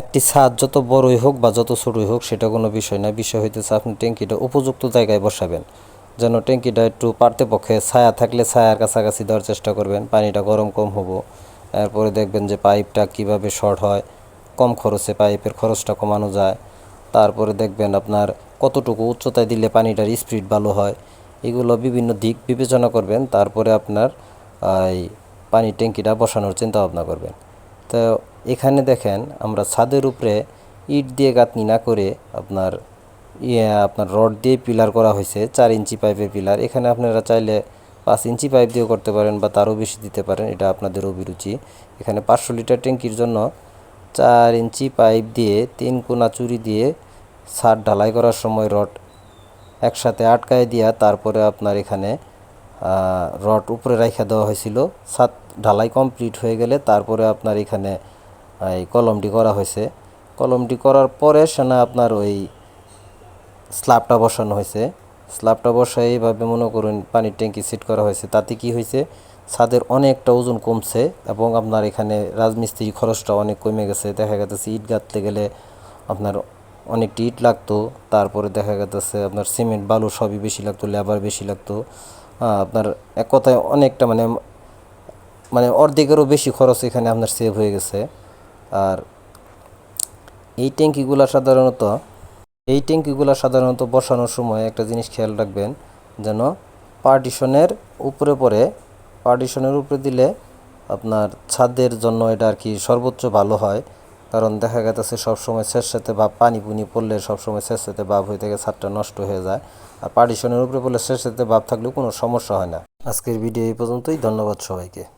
একটি ছাদ যত বড়ই হোক বা যত ছোটই হোক, সেটা কোনো বিষয় না। বিষয় হইতেছে আপনি ট্যাঙ্কিটা উপযুক্ত জায়গায় বসাবেন। যেন ট্যাঙ্কিটা একটু পারতে পক্ষে ছায়া থাকলে ছায়ার কাছাকাছি দেওয়ার চেষ্টা করবেন। পানিটা গরম কম হব। এরপরে দেখবেন যে পাইপটা কীভাবে শর্ট হয়। কম খরচে পাইপের খরচটা কমানো যায়। তারপরে দেখবেন আপনার কতটুকু উচ্চতায় দিলে পানিটার স্পিড ভালো হয়। এগুলো বিভিন্ন দিক বিবেচনা করবেন। তারপরে আপনার এই পানির ট্যাঙ্কিটা বসানোর চিন্তা ভাবনা করবেন। তো এখানে দেখেন আমরা ছাদের উপরে ইট দিয়ে গাঁথনি না করে আপনার ইয়ে আপনার রড দিয়ে পিলার করা হয়েছে, চার ইঞ্চি পাইপের পিলার। এখানে আপনারা চাইলে পাঁচ ইঞ্চি পাইপ দিয়েও করতে পারেন বা তারও বেশি দিতে পারেন, এটা আপনাদের অভিরুচি। এখানে পাঁচশো লিটার ট্যাঙ্কির জন্য চার ইঞ্চি পাইপ দিয়ে তিন কোনা চুরি দিয়ে ছাদ ঢালাই করার সময় রড একসাথে আটকায় দিয়া তারপরে আপনার এখানে রড উপরে রাখা দেওয়া হয়েছিল। ছাদ ঢালাই কমপ্লিট হয়ে গেলে তারপরে আপনার এখানে এই কলমটি করা হয়েছে। কলমটি করার পরে সেনা আপনার ওই স্ল্যাবটা বসানো হয়েছে। স্ল্যাবটা বসায় এইভাবে মনে করুন পানির ট্যাঙ্কি সেট করা হয়েছে। তাতে কি হয়েছে? ছাদের অনেকটা ওজন কমছে এবং আপনার এখানে রাজমিস্ত্রি খরচটা অনেক কমে গেছে। দেখা গেছে ইট গাঁথতে গেলে আপনার অনেকটি ইট লাগতো। তারপরে দেখা গেছে আপনার সিমেন্ট, বালু সবই বেশি লাগতো, লেবার বেশি লাগতো। আপনার এক কথায় অনেকটা মানে মানে অর্ধেকেরও বেশি খরচ এখানে আপনার সেভ হয়ে গেছে। আর এই ট্যাঙ্কিগুলো সাধারণত, এই ট্যাঙ্কিগুলো সাধারণত বসানোর সময় একটা জিনিস খেয়াল রাখবেন, যেন পার্টিশনের উপরে পরে পার্টিশনের উপরে দিলে আপনার ছাদের জন্য এটা আর কি সর্বোচ্চ ভালো হয়। কারণ দেখা গেছে সবসময় স্যাঁতস্যাঁতে ভাব পানি পুনি পড়লে সবসময় স্যাঁতস্যাঁতে ভাব হয়ে থেকে, ছাদটা নষ্ট হয়ে যায়। আর পার্টিশনের উপরে পড়লে স্যাঁতস্যাঁতে ভাব থাকলেও কোনো সমস্যা হয় না। আজকের ভিডিও এই পর্যন্তই, ধন্যবাদ সবাইকে।